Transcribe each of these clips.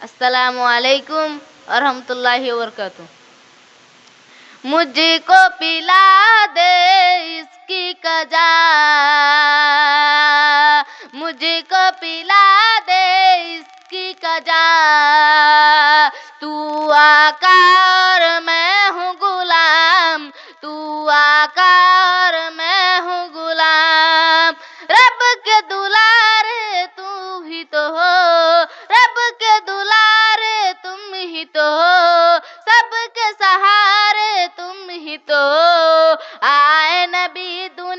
अस्सलामु अलैकुम रहमतुल्लाहि वबरकातुह मुझको पिला दे इसकी कजा। पिला दे इसकी कजा। तू आकार मैं हूँ गुलाम, तू आकार मैं हूँ गुलाम। रब के दुलारे तू ही तो हो, रब के दुलारे तुम ही तो हो सबके सहारे तुम ही तो आए नबी दुनिया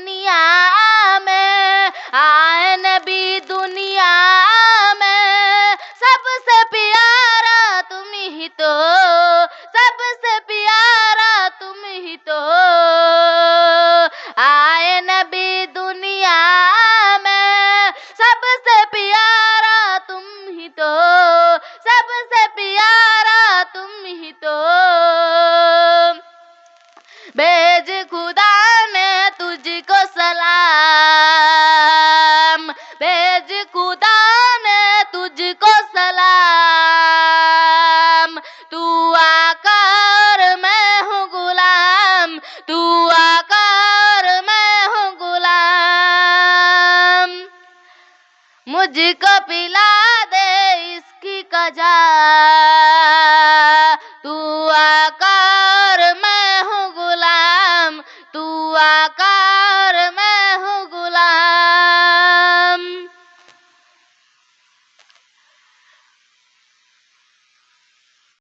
नबी दुनिया में सबसे प्यारा तुम ही तो सबसे प्यारा तुम ही तो। भेज खुदा ने तुझको सलाम, भेज खुदा ने तुझको सलाम। मुझको पिला दे इसकी कजा।